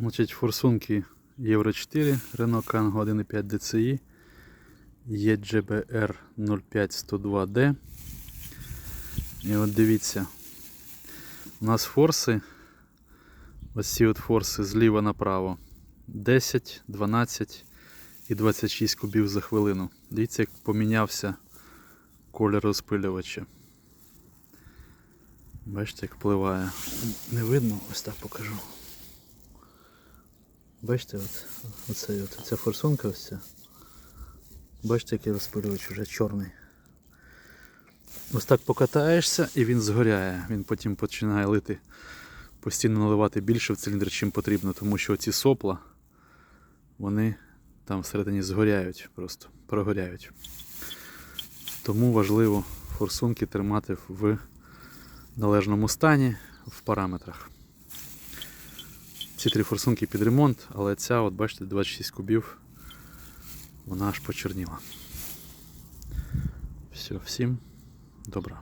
Значить, форсунки Євро 4, Renault Kangoo 1.5 DCI, EGBR 05102D. І от дивіться, у нас форси, ось ці от форси зліва направо. 10, 12 і 26 кубів за хвилину. Дивіться, як помінявся колір розпилювача. Бачите, як впливає. Не видно, ось так покажу. Бачите, от, оце, от, ця форсунка ось ця. Бачите, який розпилювач вже чорний. Ось так покатаєшся і він згоряє. Він потім починає лити, постійно наливати більше в циліндр, чим потрібно, тому що ці сопла, вони там всередині згоряють, просто прогоряють. Тому важливо форсунки тримати в належному стані, в параметрах. Ці три форсунки під ремонт, але ця, от бачите, 26 кубів, вона аж почерніла. Все, всім добра.